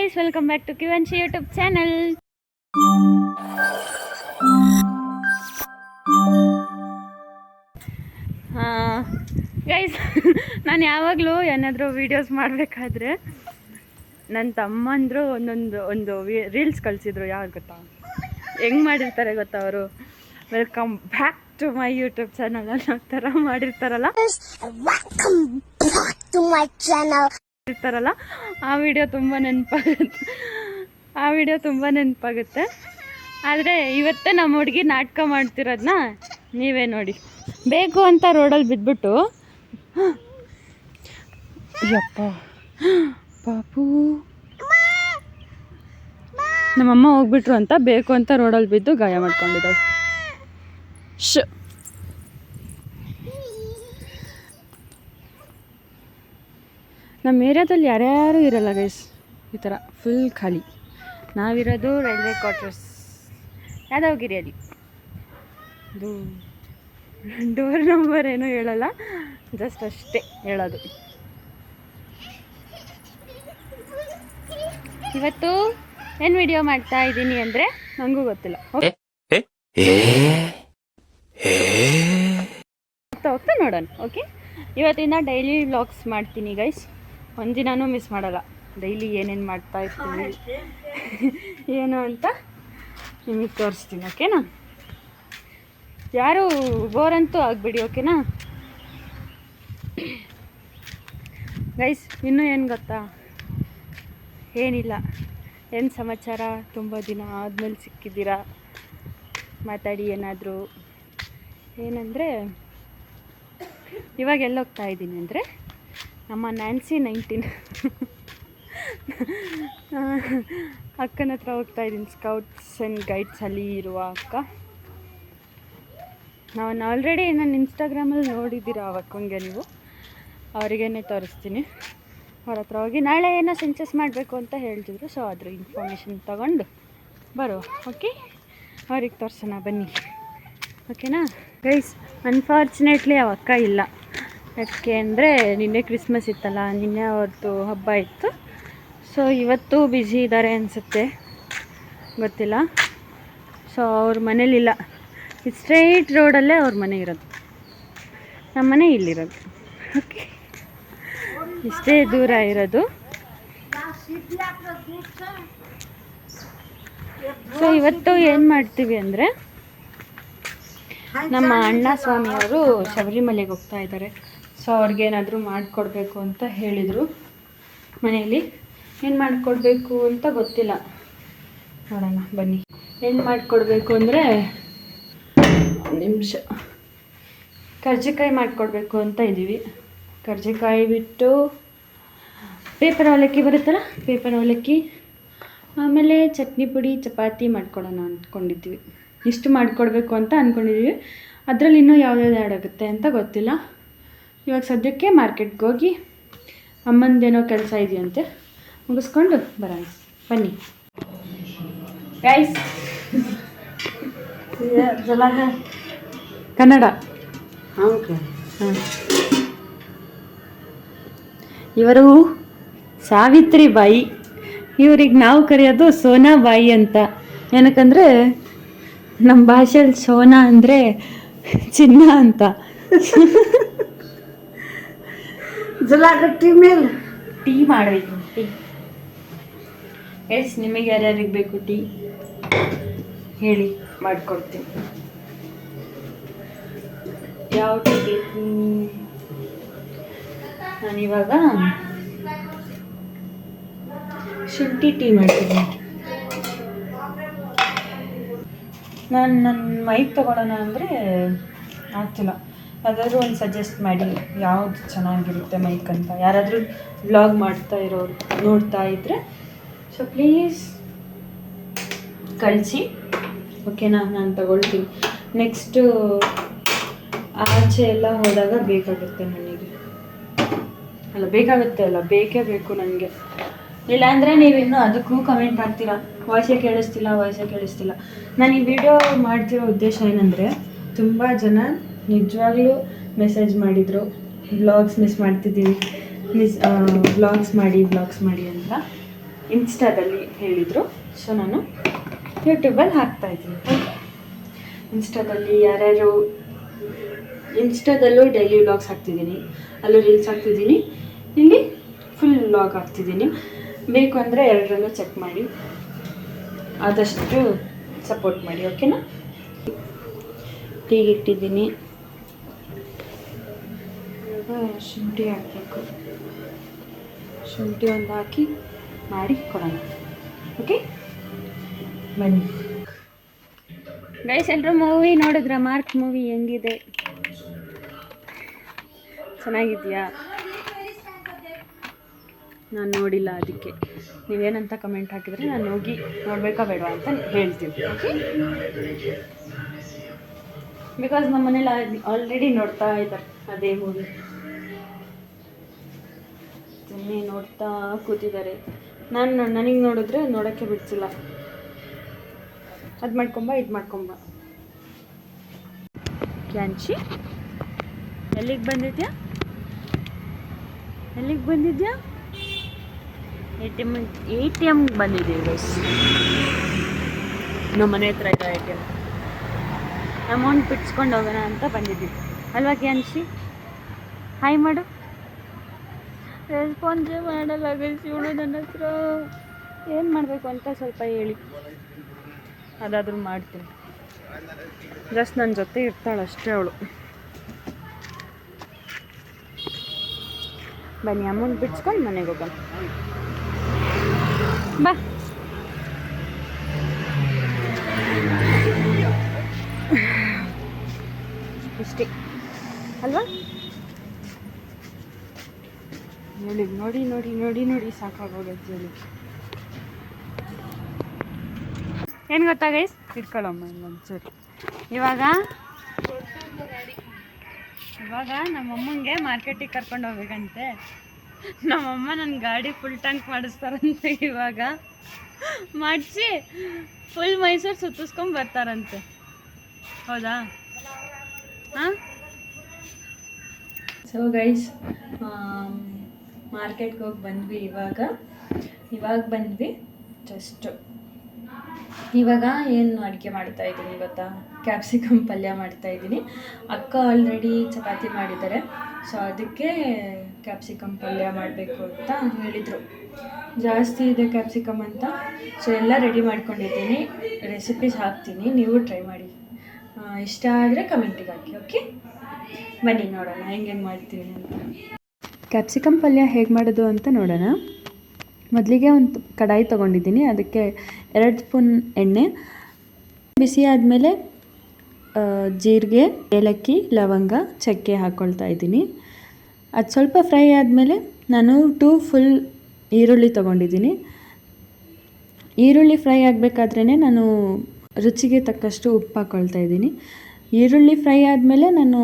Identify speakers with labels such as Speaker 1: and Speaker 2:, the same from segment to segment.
Speaker 1: Guys welcome back to Kivanshi YouTube channel guys ನಾನು ಯಾವಾಗಲೂ ಏನಾದರೂ ವೀಡಿಯೋಸ್ ಮಾಡಬೇಕಾದ್ರೆ ನನ್ನ ತಮ್ಮಂದರು ಒಂದೊಂದು, ಒಂದು ರೀಲ್ಸ್ ಕಳಿಸಿದ್ರು, ಯಾರು ಗೊತ್ತಾ? ಹೆಂಗೆ ಮಾಡಿರ್ತಾರೆ ಗೊತ್ತಾ ಅವರು? Welcome back to my YouTube channel ಅನ್ನೋ ಥರ ಮಾಡಿರ್ತಾರಲ್ಲ? ಇರ್ತಾರಲ್ಲ, ಆ ವಿಡಿಯೋ ತುಂಬ ನೆನಪಾಗುತ್ತೆ. ಆ ವಿಡಿಯೋ ತುಂಬ ನೆನಪಾಗುತ್ತೆ. ಆದರೆ ಇವತ್ತೇ ನಮ್ಮ ಹುಡುಗಿ ನಾಟಕ ಮಾಡ್ತಿರೋದನ್ನ ನೀವೇ ನೋಡಿ. ಬೇಕು ಅಂತ ರೋಡಲ್ಲಿ ಬಿದ್ದುಬಿಟ್ಟು ಯಪ್ಪ. ಪಾಪು. ನಮ್ಮಮ್ಮ ಹೋಗ್ಬಿಟ್ರು ಅಂತ ಬೇಕು ಅಂತ ರೋಡಲ್ಲಿ ಬಿದ್ದು ಗಾಯ ಮಾಡ್ಕೊಂಡಿದ್ದಾಳೆ. ಶ್. ನಮ್ಮ ಏರಿಯಾದಲ್ಲಿ ಯಾರ್ಯಾರು ಇರಲ್ಲ ಗೈಸ್ ಈ ಥರ ಫುಲ್ ಖಾಲಿ. ನಾವಿರೋದು ರೈಲ್ವೆ ಕ್ವಾರ್ಟರ್ಸ್ ಯಾದವ್ ಗಿರಿ ಅಲ್ಲಿ ಡೋರ್ ನಂಬರ್ ಏನೂ ಹೇಳಲ್ಲ. ಜಸ್ಟ್ ಅಷ್ಟೇ ಹೇಳೋದು. ಇವತ್ತು ಏನು ವಿಡಿಯೋ ಮಾಡ್ತಾ ಇದ್ದೀನಿ ಅಂದರೆ ನನಗೂ ಗೊತ್ತಿಲ್ಲ. ಹೋಗ್ತಾ ಹೋಗ್ತಾ ನೋಡೋಣ ಓಕೆ ಇವತ್ತಿಂದ ಡೈಲಿ ವ್ಲಾಗ್ಸ್ ಮಾಡ್ತೀನಿ ಗೈಸ್ ಒಂದಿನಾನೂ ಮಿಸ್ ಮಾಡಲ್ಲ. ಡೈಲಿ ಏನೇನು ಮಾಡ್ತಾ ಇರ್ತೀನಿ ಏನು ಅಂತ ನಿಮಗೆ ತೋರಿಸ್ತೀನಿ ಓಕೆನಾ? ಯಾರು ಬೋರ್ ಅಂತೂ ಆಗಬೇಡಿ ಓಕೆನಾ? ಗೈಸ್ ಇನ್ನೂ ಏನು ಗೊತ್ತಾ? ಏನಿಲ್ಲ. ಏನು ಸಮಾಚಾರ? ತುಂಬ ದಿನ ಆದಮೇಲೆ ಸಿಕ್ಕಿದ್ದೀರಾ? ಮಾತಾಡಿ ಏನಾದರೂ. ಏನಂದರೆ ಇವಾಗ ಎಲ್ಲೋಗ್ತಾ ಇದ್ದೀನಿ ಅಂದರೆ ನಮ್ಮ ನ್ಯಾನ್ಸಿ ನೈನ್ಟೀನ್ ಅಕ್ಕನ ಹತ್ರ ಹೋಗ್ತಾ ಇದ್ದೀನಿ ಸ್ಕೌಟ್ಸ್ ಆ್ಯಂಡ್ ಗೈಡ್ಸಲ್ಲಿ ಇರುವ ಅಕ್ಕ. ನಾನು ಆಲ್ರೆಡಿ ನನ್ನ ಇನ್ಸ್ಟಾಗ್ರಾಮಲ್ಲಿ ನೋಡಿದ್ದೀರ ಅವಕ್ಕಂಗೆ ನೀವು? ಅವರಿಗೇನೆ ತೋರಿಸ್ತೀನಿ. ಅವ್ರ ಹತ್ರ ಹೋಗಿ ನಾಳೆ ಏನೋ ಸೆನ್ಸಸ್ ಮಾಡಬೇಕು ಅಂತ ಹೇಳ್ತಿದ್ರು ಸೊ ಅದ್ರ ಇನ್ಫಾರ್ಮೇಷನ್ ತಗೊಂಡು ಬರುವ ಓಕೆ ಅವ್ರಿಗೆ ತೋರಿಸೋಣ ಬನ್ನಿ ಓಕೆನಾ ಗೈಸ್ ಅನ್ಫಾರ್ಚುನೇಟ್ಲಿ ಅವಕ್ಕ ಇಲ್ಲ. ಯಾಕೆ ಅಂದರೆ ನಿನ್ನೆ ಕ್ರಿಸ್ಮಸ್ ಇತ್ತಲ್ಲ, ನಿನ್ನೆ ಅವ್ರದ್ದು ಹಬ್ಬ ಇತ್ತು. ಸೊ ಇವತ್ತು ಬಿಜಿ ಇದ್ದಾರೆ ಅನಿಸುತ್ತೆ. ಗೊತ್ತಿಲ್ಲ. ಸೊ ಅವ್ರ ಮನೇಲಿಲ್ಲ. ಸ್ಟ್ರೈಟ್ ರೋಡಲ್ಲೇ ಅವ್ರ ಮನೆ ಇರೋದು. ನಮ್ಮ ಮನೆ ಇಲ್ಲಿರೋದು. ಓಕೆ ಇಷ್ಟೇ ದೂರ ಇರೋದು. ಸೊ ಇವತ್ತು ಏನು ಮಾಡ್ತೀವಿ ಅಂದರೆ, ನಮ್ಮ ಅಣ್ಣ ಸ್ವಾಮಿಯವರು ಶಬರಿಮಲೆಗೆ ಹೋಗ್ತಾ ಇದ್ದಾರೆ. ಸೊ ಅವ್ರಿಗೇನಾದರೂ ಮಾಡಿಕೊಡ್ಬೇಕು ಅಂತ ಹೇಳಿದರು. ಮನೆಯಲ್ಲಿ ಏನು ಮಾಡಿಕೊಡ್ಬೇಕು ಅಂತ ಗೊತ್ತಿಲ್ಲ. ನೋಡೋಣ, ಬನ್ನಿ. ಏನು ಮಾಡಿಕೊಡ್ಬೇಕು ಅಂದರೆ ನಿಮಿಷ. ಕರ್ಜಿಕಾಯಿ ಮಾಡಿಕೊಡ್ಬೇಕು ಅಂತ ಇದ್ದೀವಿ. ಕರ್ಜಿಕಾಯಿ ಬಿಟ್ಟು ಪೇಪರ್ ಅವಲಕ್ಕಿ ಬರುತ್ತಲ್ಲ, ಪೇಪರ್ ಅವಲಕ್ಕಿ, ಆಮೇಲೆ ಚಟ್ನಿ ಪುಡಿ, ಚಪಾತಿ ಮಾಡ್ಕೊಡೋಣ ಅಂದ್ಕೊಂಡಿದ್ದೀವಿ ಇಷ್ಟು ಮಾಡಿಕೊಡ್ಬೇಕು ಅಂತ ಅಂದ್ಕೊಂಡಿದ್ದೀವಿ ಅದರಲ್ಲಿ ಇನ್ನೂ ಯಾವ್ದು ಆಗುತ್ತೆ ಅಂತ ಗೊತ್ತಿಲ್ಲ. ಇವಾಗ ಸದ್ಯಕ್ಕೆ ಮಾರ್ಕೆಟ್ಗೆ ಹೋಗಿ ಅಮ್ಮಂದೇನೋ ಕೆಲಸ ಇದೆಯಂತೆ ಮುಗಿಸ್ಕೊಂಡು ಬರೋಣ. ಬನ್ನಿ. ಗೈಸ್ ಕನ್ನಡ. ಹಾಂ ಇವರು ಸಾವಿತ್ರಿ ಬಾಯಿ ಇವ್ರಿಗೆ ನಾವು ಕರೆಯೋದು ಸೋನಾ ಬಾಯಿ ಅಂತ. ಏನಕ್ಕಂದ್ರೆ ನಮ್ಮ ಭಾಷೆಯಲ್ಲಿ ಸೋನಾ ಅಂದರೆ ಚಿನ್ನ ಅಂತ.
Speaker 2: ಜಲಾಗಟ್ಟಿ ಮೇಲೆ.
Speaker 1: ಟೀ ಮಾಡಬೇಕು, ಟೀ. ಎಸ್, ನಿಮಗೆ ಯಾರ್ಯಾರಿಗೆ ಬೇಕು ಟೀ? ಹೇಳಿ, ಮಾಡಿಕೊಡ್ತೀನಿ. ಯಾವ ಟೀ ಬೇಕು? ನಾನಿವಾಗ ಶುಂಠಿ ಟೀ ಮಾಡ್ತೀನಿ. ನಾನು ನನ್ನ ಮೈಕ್ ತಗೊಳ್ಳೋಣ ಅಂದರೆ ಆಗ್ತಿಲ್ಲ. ಯಾವ್ದಾದ್ರು ಒಂದು ಸಜೆಸ್ಟ್ ಮಾಡಿ, ಯಾವುದು ಚೆನ್ನಾಗಿರುತ್ತೆ ಮೈಕ್ ಅಂತ. ಯಾರಾದರೂ ವ್ಲಾಗ್ ಮಾಡ್ತಾ ಇರೋರು ನೋಡ್ತಾ ಇದ್ದರೆ ಸೊ ಪ್ಲೀಸ್ ಕಳಿಸಿ. ಓಕೆನಾ ನಾನು ತಗೊಳ್ತೀನಿ. ನೆಕ್ಸ್ಟು ಆಚೆ ಎಲ್ಲ ಹೋದಾಗ ಬೇಕಾಗುತ್ತೆ ನನಗೆ. ಅಲ್ಲ, ಬೇಕಾಗುತ್ತೆ ಅಲ್ಲ, ಬೇಕೇ ಬೇಕು ನನಗೆ. ಇಲ್ಲಾಂದರೆ ನೀವಿನ್ನೂ ಅದಕ್ಕೂ ಕಮೆಂಟ್ ಮಾಡ್ತೀರಾ ವಾಯ್ಸೇ ಕೇಳಿಸ್ತಿಲ್ಲ ವಾಯ್ಸೇ ಕೇಳಿಸ್ತಿಲ್ಲ. ನಾನು ಈ ವಿಡಿಯೋ ಮಾಡ್ತಿರೋ ಉದ್ದೇಶ ಏನಂದರೆ, ತುಂಬ ಜನ ನಿಜವಾಗ್ಲೂ ಮೆಸೇಜ್ ಮಾಡಿದರು. ವ್ಲಾಗ್ಸ್ ಮಿಸ್ ಮಾಡ್ತಿದ್ದೀವಿ. ಮಿಸ್ ವ್ಲಾಗ್ಸ್ ಮಾಡಿ ವ್ಲಾಗ್ಸ್ ಮಾಡಿ ಅಂತ ಇನ್ಸ್ಟಾದಲ್ಲಿ ಹೇಳಿದರು. ಸೊ ನಾನು ಯೂಟ್ಯೂಬಲ್ಲಿ ಹಾಕ್ತಾಯಿದ್ದೀನಿ ಇನ್ಸ್ಟಾದಲ್ಲಿ ಯಾರ್ಯಾರು ಇನ್ಸ್ಟಾದಲ್ಲೂ ಡೈಲಿ ವ್ಲಾಗ್ಸ್ ಹಾಕ್ತಿದ್ದೀನಿ. ಅಲ್ಲೂ ರೀಲ್ಸ್ ಹಾಕ್ತಿದ್ದೀನಿ. ಇಲ್ಲಿ ಫುಲ್ ವ್ಲಾಗ್ ಹಾಕ್ತಿದ್ದೀನಿ. ಬೇಕು ಅಂದರೆ ಎರಡರಲ್ಲೂ ಚೆಕ್ ಮಾಡಿ. ಆದಷ್ಟು ಸಪೋರ್ಟ್ ಮಾಡಿ ಓಕೆನಾ ಟೀಗೆ ಇಟ್ಟಿದ್ದೀನಿ. ಇವಾಗ ಶುಂಠಿ ಹಾಕಬೇಕು. ಶುಂಠಿ ಒಂದು ಹಾಕಿ ಮಾಡಿ ಕೊಡೋಣ. ಓಕೆ ಬನ್ನಿ. ಗೈಸ್ ಎಲ್ಲರೂ ಮೂವಿ ನೋಡಿದ್ರ? ಮಾರ್ಕ್ ಮೂವಿ ಹೆಂಗಿದೆ? ಚೆನ್ನಾಗಿದೆಯಾ? ನಾನು ನೋಡಿಲ್ಲ ಅದಕ್ಕೆ. ನೀವೇನಂತ ಕಮೆಂಟ್ ಹಾಕಿದರೆ ನಾನು ಹೋಗಿ ನೋಡಬೇಕಾ ಬೇಡ ಅಂತ ಹೇಳ್ತೀನಿ. ಓಕೆ ಬಿಕಾಸ್ ನಮ್ಮ ಮನೇಲಿ ಆಲ್ರೆಡಿ ನೋಡ್ತಾ ಇದ್ದಾರೆ ಅದೇ ಮೂವಿ ಸುಮ್ಮನೆ ನೋಡ್ತಾ ಕೂತಿದ್ದಾರೆ. ನಾನು ನನಗೆ ನೋಡಿದ್ರೆ ನೋಡೋಕ್ಕೆ ಬಿಡ್ಸಿಲ್ಲ. ಅದು ಮಾಡ್ಕೊಂಬ ಇದು ಮಾಡ್ಕೊಂಬ. ಕ್ಯಾಂಚಿ ಎಲ್ಲಿಗೆ ಬಂದಿದ್ಯಾ? ಎಲ್ಲಿಗೆ ಬಂದಿದ್ಯಾ? A T M A T ಎಮ್ಗೆ ಬಂದಿದ್ದೀವಿ ಗೈಸ್ ನಮ್ಮ ಮನೆ ಹತ್ರ ಇರೋ ಎ ಟಿ ಎಂ ಅಮೌಂಟ್ ಬಿಡ್ಸ್ಕೊಂಡು ಹೋಗೋಣ ಅಂತ ಬಂದಿದ್ದೀವಿ ಅಲ್ವಾ ಕ್ಯಾನ್ಸಿ ಹಾಯ್ ಮಾಡು. ರೆಸ್ಪಾನ್ಸೇ ಮಾಡಲ್ಲ ಗೈಸ್ ಇವಳು ನನ್ನ ಹತ್ರ ಏನು ಮಾಡಬೇಕು ಅಂತ ಸ್ವಲ್ಪ ಹೇಳಿ. ಅದಾದರೂ ಮಾಡ್ತೀನಿ. ಜಸ್ಟ್ ನನ್ನ ಜೊತೆ ಇರ್ತಾಳೆ ಅಷ್ಟೇ ಅವಳು. ಬನ್ನಿ ಅಮೌಂಟ್ ಬಿಡ್ಸ್ಕೊಂಡು ಮನೆಗೆ ಹೋಗೋಣ. ಬಾ. ಇಷ್ಟೇ. ಅಲ್ವಾ? ನೋಡಿ ನೋಡಿ ನೋಡಿ ನೋಡಿ ನೋಡಿ ಸಾಕಾಗೋಗೈತೆ ಹೇಳಿ. ಏನು ಗೊತ್ತಾ ಗೈಸ್ ಇಟ್ಕೊಳ್ಳಮ್ಮ ಒಂಚೂರು. ಇವಾಗ ಇವಾಗ ನಮ್ಮಮ್ಮಂಗೆ ಮಾರ್ಕೆಟಿಗೆ ಕರ್ಕೊಂಡು ಹೋಗ್ಬೇಕಂತೆ. ನಮ್ಮಮ್ಮ ನನ್ನ ಗಾಡಿ ಫುಲ್ ಟ್ಯಾಂಕ್ ಮಾಡಿಸ್ತಾರಂತೆ ಇವಾಗ. ಮಾಡಿಸಿ ಫುಲ್ ಮೈಸೂರು ಸುತ್ತಿಸ್ಕೊಂಡು ಬರ್ತಾರಂತೆ. ಹೌದಾ? ಹಾಂ? ಸೊ ಗೈಸ್ ಮಾರ್ಕೆಟ್ಗೆ ಹೋಗಿ ಬಂದ್ವಿ ಇವಾಗ. ಇವಾಗ ಬಂದ್ವಿ ಜಸ್ಟ್ ಇವಾಗ ಏನು ಅಡುಗೆ ಮಾಡ್ತಾ ಇದ್ದೀನಿ ಗೊತ್ತಾ? ಕ್ಯಾಪ್ಸಿಕಮ್ ಪಲ್ಯ ಮಾಡ್ತಾ ಇದ್ದೀನಿ. ಅಕ್ಕ ಆಲ್ರೆಡಿ ಚಪಾತಿ ಮಾಡಿದ್ದಾರೆ. ಸೊ ಅದಕ್ಕೆ ಕ್ಯಾಪ್ಸಿಕಮ್ ಪಲ್ಯ ಮಾಡಬೇಕು ಅಂತ ಹೇಳಿದರು. ಜಾಸ್ತಿ ಇದೆ ಕ್ಯಾಪ್ಸಿಕಮ್ ಅಂತ. ಸೊ ಎಲ್ಲ ರೆಡಿ ಮಾಡ್ಕೊಂಡಿದ್ದೀನಿ. ರೆಸಿಪೀಸ್ ಹಾಕ್ತೀನಿ. ನೀವು ಟ್ರೈ ಮಾಡಿ. ಇಷ್ಟ ಆದರೆ ಕಮೆಂಟಿಗೆ ಹಾಕಿ ಓಕೆ ಬನ್ನಿ ನೋಡೋಣ. ಹೆಂಗೆ ಮಾಡ್ತೀನಿ ಅಂತ. ಕ್ಯಾಪ್ಸಿಕಮ್ ಪಲ್ಯ ಹೇಗೆ ಮಾಡೋದು ಅಂತ ನೋಡೋಣ. ಮೊದಲಿಗೆ ಒಂದು ಕಡಾಯಿ ತೊಗೊಂಡಿದ್ದೀನಿ, ಅದಕ್ಕೆ ಎರಡು ಸ್ಪೂನ್ ಎಣ್ಣೆ. ಬಿಸಿ ಆದಮೇಲೆ ಜೀರಿಗೆ, ಏಲಕ್ಕಿ, ಲವಂಗ, ಚಕ್ಕೆ ಹಾಕ್ಕೊಳ್ತಾ ಇದ್ದೀನಿ. ಅದು ಸ್ವಲ್ಪ ಫ್ರೈ ಆದಮೇಲೆ ನಾನು ಟೂ ಫುಲ್ ಈರುಳ್ಳಿ ತೊಗೊಂಡಿದ್ದೀನಿ. ಈರುಳ್ಳಿ ಫ್ರೈ ಆಗಬೇಕಾದ್ರೇ ನಾನು ರುಚಿಗೆ ತಕ್ಕಷ್ಟು ಉಪ್ಪು ಹಾಕ್ಕೊಳ್ತಾ ಇದ್ದೀನಿ. ಈರುಳ್ಳಿ ಫ್ರೈ ಆದಮೇಲೆ ನಾನು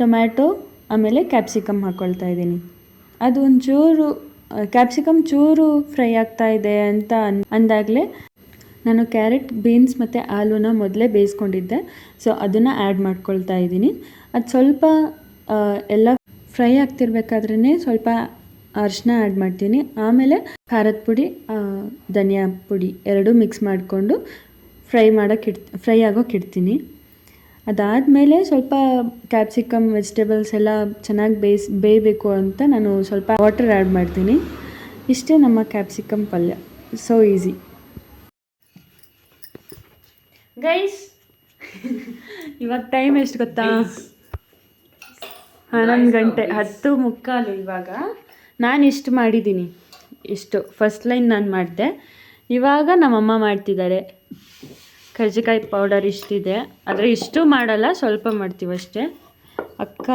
Speaker 1: ಟೊಮ್ಯಾಟೊ ಆಮೇಲೆ ಕ್ಯಾಪ್ಸಿಕಮ್ ಹಾಕ್ಕೊಳ್ತಾ ಇದ್ದೀನಿ. ಅದು ಒಂಚೂರು ಕ್ಯಾಪ್ಸಿಕಮ್ ಚೂರು ಫ್ರೈ ಆಗ್ತಾ ಇದೆ ಅಂತ ಅನ್, ಅಂದಾಗಲೇ ನಾನು ಕ್ಯಾರೆಟ್ ಬೀನ್ಸ್ ಮತ್ತು ಆಲೂನ ಮೊದಲೇ ಬೇಯಿಸ್ಕೊಂಡಿದ್ದೆ. ಸೊ ಅದನ್ನು ಆ್ಯಡ್ ಮಾಡ್ಕೊಳ್ತಾ ಇದ್ದೀನಿ. ಅದು ಸ್ವಲ್ಪ ಎಲ್ಲ ಫ್ರೈ ಆಗ್ತಿರ್ಬೇಕಾದ್ರೇ ಸ್ವಲ್ಪ ಅರಿಶಿನ ಆ್ಯಡ್ ಮಾಡ್ತೀನಿ. ಆಮೇಲೆ ಖಾರದ ಪುಡಿ ಧನಿಯಾ ಪುಡಿ ಎರಡೂ ಮಿಕ್ಸ್ ಮಾಡಿಕೊಂಡು ಫ್ರೈ ಮಾಡೋಕೆ ಫ್ರೈ ಆಗೋಕೆ ಇಡ್ತೀನಿ. ಅದಾದಮೇಲೆ ಸ್ವಲ್ಪ ಕ್ಯಾಪ್ಸಿಕಮ್ ವೆಜಿಟೇಬಲ್ಸ್ ಎಲ್ಲ ಚೆನ್ನಾಗಿ ಬೇಯಿಸ್ ಬೇಯಬೇಕು ಅಂತ ನಾನು ಸ್ವಲ್ಪ ವಾಟರ್ ಆ್ಯಡ್ ಮಾಡ್ತೀನಿ. ಇಷ್ಟೇ ನಮ್ಮ ಕ್ಯಾಪ್ಸಿಕಮ್ ಪಲ್ಯ. ಸೊ ಈಸಿ ಗೈಸ್ ಇವಾಗ ಟೈಮ್ ಎಷ್ಟು ಗೊತ್ತಾ? ಹನ್ನೊಂದು ಗಂಟೆ ಹತ್ತು ಮುಕ್ಕಾಲು ಇವಾಗ. ನಾನು ಇಷ್ಟು ಮಾಡಿದ್ದೀನಿ ಇಷ್ಟು. ಫಸ್ಟ್ ಲೈನ್ ನಾನು ಮಾಡಿದೆ. ಇವಾಗ ನಮ್ಮಮ್ಮ ಮಾಡ್ತಿದ್ದಾರೆ. ಕರ್ಜಿಕಾಯಿ ಪೌಡರ್ ಇಷ್ಟಿದೆ. ಆದರೆ ಇಷ್ಟು ಮಾಡಲ್ಲ, ಸ್ವಲ್ಪ ಮಾಡ್ತೀವಿ ಅಷ್ಟೇ. ಅಕ್ಕ,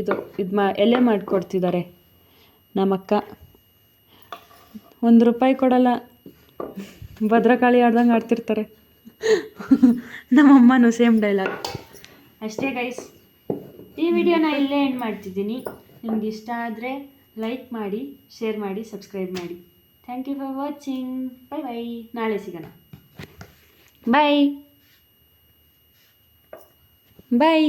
Speaker 1: ಇದು ಇದು ಮಾ, ಎಲೆ ಮಾಡಿಕೊಡ್ತಿದ್ದಾರೆ ನಮ್ಮಕ್ಕ. ಒಂದು ರೂಪಾಯಿ ಕೊಡಲ್ಲ. ಭದ್ರಕಾಳಿ ಆಡ್ದಂಗೆ ಆಡ್ತಿರ್ತಾರೆ. ನಮ್ಮಮ್ಮನೂ ಸೇಮ್ ಡೈಲಾಗ್ ಅಷ್ಟೇ ಗೈಸ್ ಈ ವಿಡಿಯೋನ ಇಲ್ಲೇ ಎಂಡ್ ಮಾಡ್ತಿದ್ದೀನಿ. ನಿಮ್ಗೆ ಇಷ್ಟ ಆದರೆ ಲೈಕ್ ಮಾಡಿ ಶೇರ್ ಮಾಡಿ ಸಬ್ಸ್ಕ್ರೈಬ್ ಮಾಡಿ. Thank you for watching bye bye ನಾಳೆ ಸಿಗೋಣ. ಬಾಯ್ ಬಾಯ್